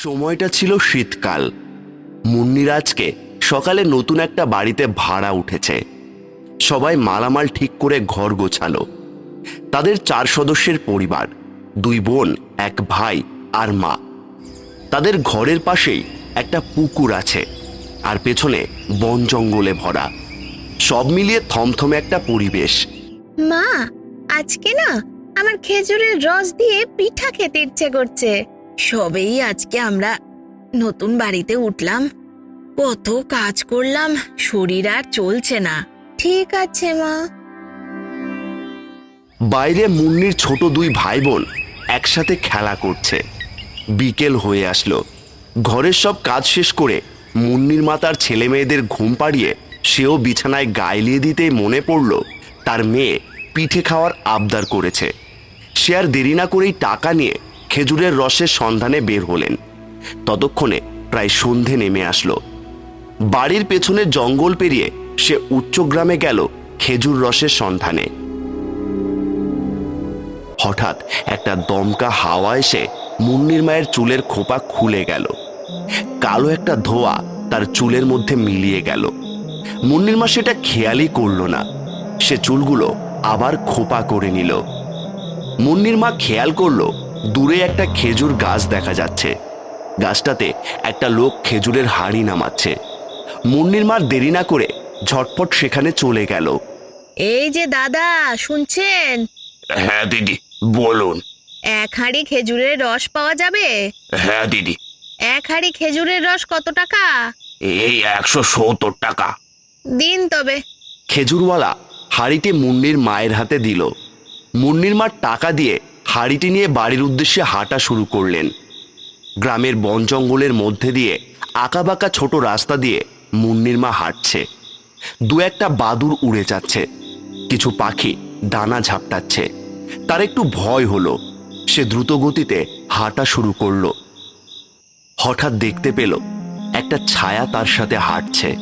সময়টা ছিল শীতকাল। মুন্নিরাজকে সকালে নতুন একটা বাড়িতে ভাড়া উঠেছে। সবাই মালামাল ঠিক করে ঘর গোছালো। তাদের চার সদস্যের পরিবার, দুই বোন, এক ভাই আর মা। তাদের ঘরের পাশেই একটা পুকুর আছে আর পেছনে বন জঙ্গলে ভরা। সব মিলিয়ে থমথমে একটা পরিবেশ। মা, আজকে না আমার খেজুরের রস দিয়ে পিঠা খেতে ইচ্ছে করছে। সবেই আজকে আমরা নতুন বাড়িতে উঠলাম। কত কাজ করলাম, শরীর আর চলছে না। ঠিক আছে, মা। বাইরে মুন্নির ছোট দুই ভাই বোন একসাথে খেলা করছে। বিকেল হয়ে আসলো। ঘরের সব কাজ শেষ করে মুন্নির মাতার ছেলে মেয়েদের ঘুম পাড়িয়ে সেও বিছানায় গাইলিয়ে দিতে মনে পড়ল, তার মেয়ে পিঠে খাওয়ার আবদার করেছে। সে আর দেরি না করেই টাকা নিয়ে খেজুরের রসের সন্ধানে বের হলেন। ততক্ষণে প্রায় সন্ধে নেমে আসলো। বাড়ির পেছনে জঙ্গল পেরিয়ে সে উচ্চগ্রামে গেল খেজুর রসের সন্ধানে। হঠাৎ একটা দমকা হাওয়া এসে মুন্নির মায়ের চুলের খোপা খুলে গেল। কালো একটা ধোয়া তার চুলের মধ্যে মিলিয়ে গেল। মুন্নির মা সেটা খেয়ালই করল না। সে চুলগুলো আবার খোপা করে নিল। মুন্নির মা খেয়াল করল দূরে একটা খেজুর গাছ দেখা যাচ্ছে। গাছটাতে একটা লোক খেজুরের হাড়ি নামাচ্ছে। মুন্নির মার দেরি না করে ঝটপট সেখানে চলে গেল। এই যে দাদা শুনছেন? হ্যাঁ দিদি বলুন। এক হাঁড়ি খেজুরের রস পাওয়া যাবে? হ্যাঁ দিদি। এক হাঁড়ি খেজুরের রস কত টাকা? এই একশো সত্তর টাকা। দিন তবে। খেজুরওয়ালা হাড়িটি মুন্নির মায়ের হাতে দিল। মুন্নির মা টাকা দিয়ে হাড়িটি নিয়ে বাড়ির উদ্দেশ্যে হাঁটা শুরু করলেন। গ্রামের বন জঙ্গলের মধ্যে দিয়ে আঁকাবাঁকা ছোট রাস্তা দিয়ে মুন্নির মা হাঁটছে। দু একটা বাদুর উড়ে যাচ্ছে। কিছু পাখি ডানা ঝাপটাচ্ছে। তার একটু ভয় হলো। সে দ্রুত গতিতে হাঁটা শুরু করল। হঠাৎ দেখতে পেল, একটা ছায়া তার সাথে হাঁটছে।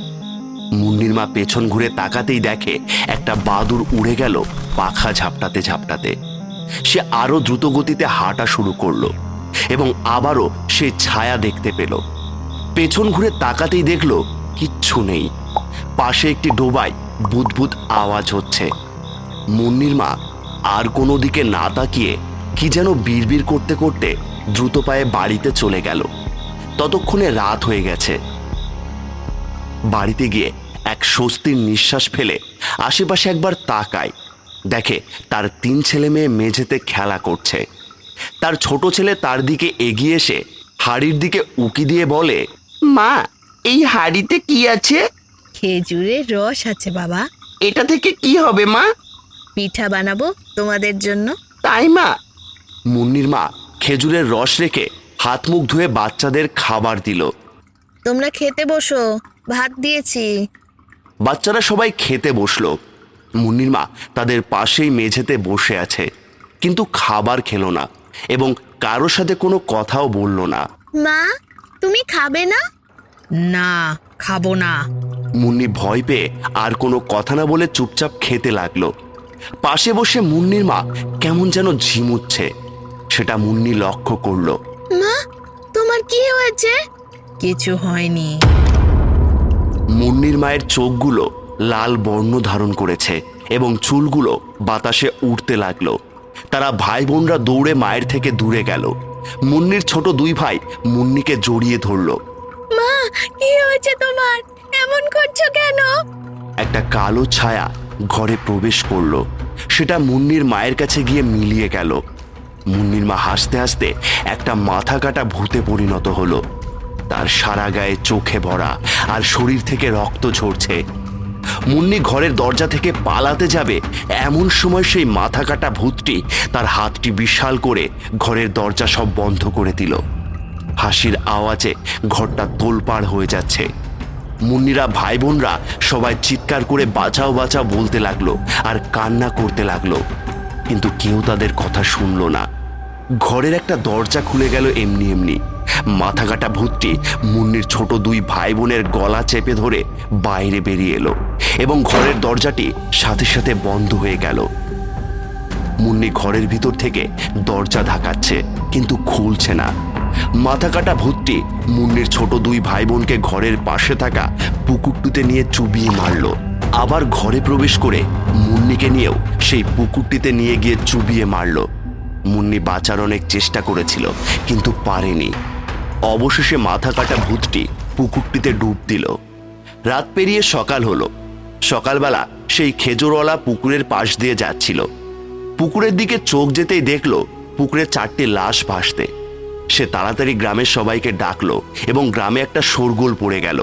মুন্নির মা পেছন ঘুরে তাকাতেই দেখে একটা বাদুর উড়ে গেল পাখা ঝাপটাতে ঝাপটাতে। সে আরও দ্রুত গতিতে হাঁটা শুরু করল এবং আবারও সে ছায়া দেখতে পেল। পেছন ঘুরে তাকাতেই দেখল কিচ্ছু নেই। পাশে একটি ডোবায় বুদবুদ আওয়াজ হচ্ছে। মুন্নির মা আর কোনো দিকে না তাকিয়ে কি যেন বিড়বিড় করতে করতে দ্রুত পায়ে বাড়িতে চলে গেল। ততক্ষণে রাত হয়ে গেছে। বাড়িতে গিয়ে এক স্বস্তির নিঃশ্বাস ফেলে আশেপাশে একবার তাকায়। দেখে তার তিন ছেলে মেয়ে মেঝেতে খেলা করছে। তার ছোট ছেলে তার দিকে এগিয়ে এসে হাড়ির দিকে উকি দিয়ে বলে মা এই হাড়িতে কি আছে? খেজুরের রস আছে বাবা। এটা থেকে কি হবে মা? পিঠা বানাবো তোমাদের জন্য। তাই মা। মুন্নির মা খেজুরের রস রেখে হাত মুখ ধুয়ে বাচ্চাদের খাবার দিল। তোমরা খেতে বসো ভাত দিয়েছি। বাচ্চারা সবাই খেতে বসল। মুন্নির মা তাদের পাশেই মেঝেতে বসে আছে। কিন্তু খাবার খেলো না এবং কারোর সাথে কোনো কথাও বলল না। মা তুমি খাবে না? না খাব না। মুন্নি ভয় পেয়ে আর কোনো কথা না বলে চুপচাপ খেতে লাগল। পাশে বসে মুন্নির মা কেমন যেন ঝিমুচ্ছে। সেটা মুন্নি লক্ষ্য করল। মা তোমার কি হয়েছে? কিছু হয়নি। মুন্নির মায়ের চোখগুলো লাল বর্ণ ধারণ করেছে এবং চুলগুলো বাতাসে উড়তে লাগল। তারা ভাই বোনরা দৌড়ে মায়ের থেকে দূরে গেল। মুন্নির ছোট দুই ভাই মুন্নিকে জড়িয়ে ধরলো। মা কি হয়েছে তোমার? এমন করছ কেন? একটা কালো ছায়া ঘরে প্রবেশ করল। সেটা মুন্নির মায়ের কাছে গিয়ে মিলিয়ে গেল। মুন্নির মা হাসতে হাসতে একটা মাথা কাটা ভূতে পরিণত হলো। তার সারা গায়ে চোখে ভরা আর শরীর থেকে রক্ত ঝরছে। মুন্নি ঘরের দরজা থেকে পালাতে যাবে, এমন সময় সেই মাথা কাটা ভূতটি তার হাতটি বিশাল করে ঘরের দরজা সব বন্ধ করে দিল। হাসির আওয়াজে ঘরটা তোলপাড় হয়ে যাচ্ছে। মুন্নিরা ভাই বোনরা সবাই চিৎকার করে বাঁচাও বাঁচাও বলতে লাগল আর কান্না করতে লাগল। কিন্তু কেউ তাদের কথা শুনল না। ঘরের একটা দরজা খুলে গেল এমনি এমনি। মাথা কাটা ভূতটি মুন্নির ছোট দুই ভাই বোনের গলা চেপে ধরে বাইরে বেরিয়ে এলো এবং ঘরের দরজাটি সাথে সাথে বন্ধ হয়ে গেল। মুন্নি ঘরের ভিতর থেকে দরজা ধাকাচ্ছে কিন্তু খুলছে না। মাথা কাটা ভূতটি মুন্নির ছোট দুই ভাই বোনকে ঘরের পাশে থাকা পুকুরটিতে নিয়ে চুবিয়ে মারলো। আবার ঘরে প্রবেশ করে মুন্নিকে নিয়েও সেই পুকুরটিতে নিয়ে গিয়ে চুবিয়ে মারলো। মুন্নি বাঁচার অনেক চেষ্টা করেছিল, কিন্তু পারেনি। অবশেষে মাথা কাটা ভূতটি পুকুরটিতে ডুব দিল। রাত পেরিয়ে সকাল হলো। সকালবেলা সেই খেজুরওয়ালা পুকুরের পাশ দিয়ে যাচ্ছিল। পুকুরের দিকে চোখ যেতেই দেখল পুকুরে চারটি লাশ ভাসতে। সে তাড়াতাড়ি গ্রামের সবাইকে ডাকলো এবং গ্রামে একটা শোরগোল পড়ে গেল।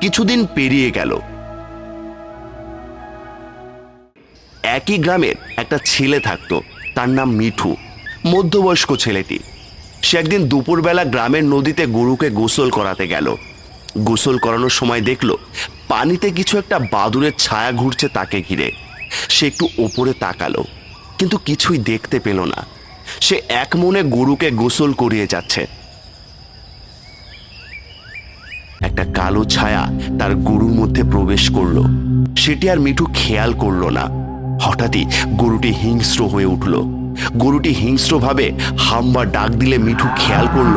কিছুদিন পেরিয়ে গেল। একই গ্রামের একটা ছেলে থাকতো। তার নাম মিঠু, মধ্যবয়স্ক ছেলেটি। সে একদিন দুপুরবেলা গ্রামের নদীতে গরুকে গোসল করাতে গেল। গোসল করানোর সময় দেখল, পানিতে কিছু একটা বাদুরের ছায়া ঘুরছে তাকে ঘিরে। সে একটু ওপরে তাকালো, কিন্তু কিছুই দেখতে পেল না। সে এক মনে গরুকে গোসল করিয়ে যাচ্ছে। একটা কালো ছায়া তার গরুর মধ্যে প্রবেশ করল। সেটি আর মিঠু খেয়াল করল না। হঠাৎই গরুটি হিংস্র হয়ে উঠল। গরুটি হিংস্রভাবে হাম্বা ডাক দিলে মিঠু খেয়াল করল,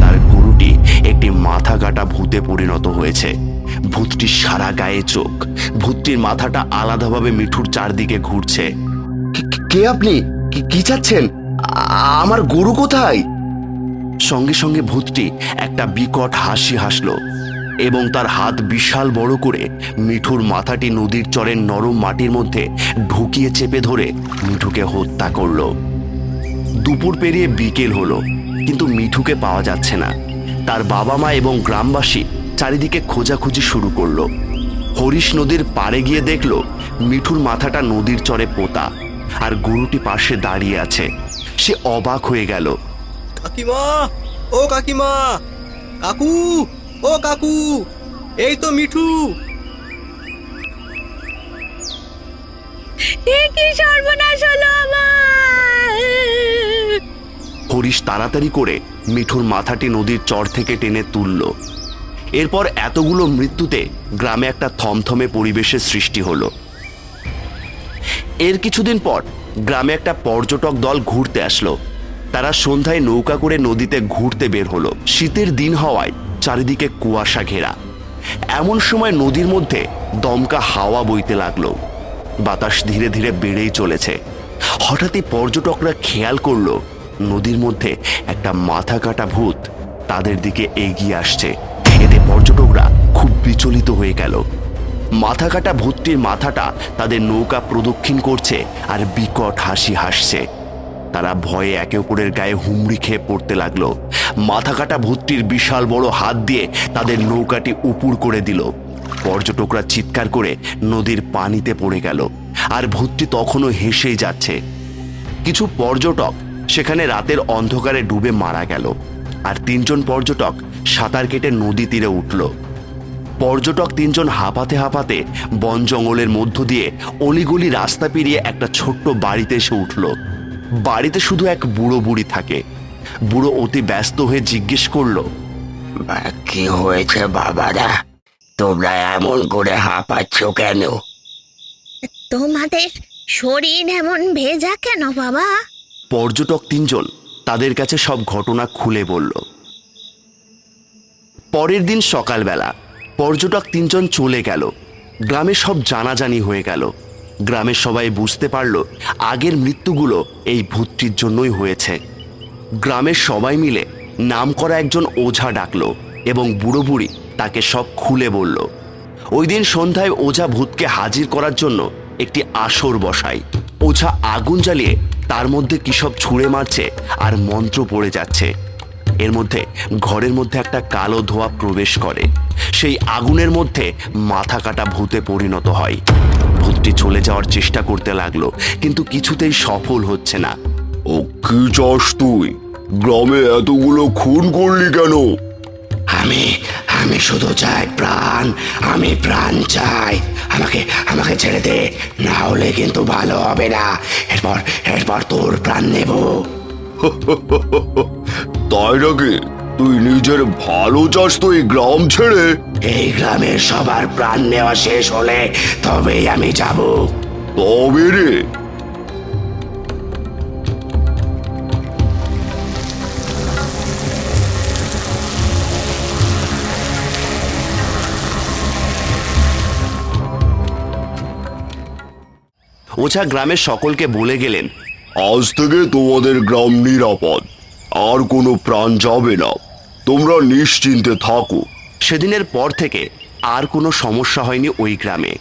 তার গরুটি একটি মাথা কাটা ভূতে পরিণত হয়েছে। ভূতটি সারা গায়ে চোখ, ভূতটির মাথাটা আলাদাভাবে মিঠুর চারদিকে ঘুরছে। কে আপনি? কি চাচ্ছেন? আমার গরু কোথায়? সঙ্গে সঙ্গে ভূতটি একটা বিকট হাসি হাসলো। এবং তার হাত বিশাল বড় করে মিঠুর মাথাটি নদীর চরের নরম মাটির মধ্যে ঢুকিয়ে চেপে ধরে মিঠুকে হত্যা করল। দুপুর পেরিয়ে বিকেল হলো, কিন্তু মিঠুকে পাওয়া যাচ্ছে না। তার বাবা মা এবং গ্রামবাসী চারিদিকে খোঁজাখুঁজি শুরু করল। হরিশ নদীর পাড়ে গিয়ে দেখল, মিঠুর মাথাটা নদীর চরে পোতা, আর গরুটি পাশে দাঁড়িয়ে আছে। সে অবাক হয়ে গেল। কাকিমা, ও কাকিমা, কাকু ও কাকু এই তো মিঠু। এ কি সর্বনাশ হলো আমার? হরিশ তাড়াতাড়ি করে মিঠুর মাথাটি নদীর চর থেকে টেনে তুলল। এরপর এতগুলো মৃত্যুতে গ্রামে একটা থমথমে পরিবেশের সৃষ্টি হলো। এর কিছুদিন পর গ্রামে একটা পর্যটক দল ঘুরতে আসলো। তারা সন্ধ্যায় নৌকা করে নদীতে ঘুরতে বের হলো। শীতের দিন হওয়ায় চারিদিকে কুয়াশা ঘেরা। এমন সময় নদীর মধ্যে দমকা হাওয়া বইতে লাগল। বাতাস ধীরে ধীরে বেড়েই চলেছে। হঠাৎই পর্যটকরা খেয়াল করল, নদীর মধ্যে একটা মাথা কাটা ভূত তাদের দিকে এগিয়ে আসছে। এতে পর্যটকরা খুব বিচলিত হয়ে গেল। মাথা কাটা ভূতটির মাথাটা তাদের নৌকা প্রদক্ষিণ করছে আর বিকট হাসি হাসছে। তারা ভয়ে একে অপরের গায়ে হুমড়ি খেয়ে পড়তে লাগল। মাথা কাটা ভূতটির বিশাল বড় হাত দিয়ে তাদের নৌকাটি উপুর করে দিল। পর্যটকরা চিৎকার করে নদীর পানিতে পড়ে গেল, আর ভূতটি তখনও হেসেই যাচ্ছে। কিছু পর্যটক সেখানে রাতের অন্ধকারে ডুবে মারা গেল, আর তিনজন পর্যটক সাঁতার কেটে নদী তীরে উঠল। পর্যটক তিনজন হাঁপাতে হাঁপাতে বন জঙ্গলের মধ্য দিয়ে অলিগলি রাস্তা পেরিয়ে একটা ছোট্ট বাড়িতে এসে উঠল। বাড়িতে শুধু এক বুড়ো বুড়ি থাকে। বুড়ো অতি ব্যস্ত হয়ে জিজ্ঞেস করল বা, কি হয়েছে বাবারা? তোমরা এমন করে হাঁপাচ্ছ কেন? তোমাদের শরীর এমন ভেজা কেন বাবা? পর্যটক তিনজন তাদের কাছে সব ঘটনা খুলে বলল। পরের দিন সকালবেলা পর্যটক তিনজন চলে গেল। গ্রামে সব জানাজানি হয়ে গেল। গ্রামের সবাই বুঝতে পারল আগের মৃত্যুগুলো এই ভূতটির জন্যই হয়েছে। গ্রামের সবাই মিলে নাম করা একজন ওঝা ডাকলো এবং বুড়ো বুড়ি তাকে সব খুলে বলল, ওই দিন সন্ধ্যায় ওঝা ভূতকে হাজির করার জন্য একটি আসর বসায় ওঝা আগুন জ্বালিয়ে তার মধ্যে কি সব ছুঁড়ে মারছে আর মন্ত্র পড়ে যাচ্ছে। এর মধ্যে ঘরের মধ্যে একটা কালো ধোয়া প্রবেশ করে। সেই আগুনের মধ্যে মাথা কাটা ভূতে পরিণত হয়। ভূতটি চলে যাওয়ার চেষ্টা করতে লাগল কিন্তু কিছুতেই সফল হচ্ছে না। ও কি চাস তুই? গ্রামে এতগুলো খুন করলি কেন? আমি আমি শুধু চাই প্রাণ আমি প্রাণ চাই। আমাকে আমাকে ছেড়ে দে না হলে কিন্তু ভালো হবে না। এরপর এরপর তোর প্রাণ নেব। তাই নাকি? তুই নিজের ভালো চাস তো এই গ্রাম ছেড়ে। এই গ্রামের সবার প্রাণ নেওয়া শেষ হলে তবেই আমি যাব। তবে রে। ওঝা গ্রামের সকলকে বলে গেলেন আজ থেকে তোমাদের গ্রাম নিরাপদ। আর কোনো প্রাণ যাবে না। তোমরা নিশ্চিন্তে থাকো। সেদিনের পর থেকে আর কোনো সমস্যা হয়নি ওই গ্রামে।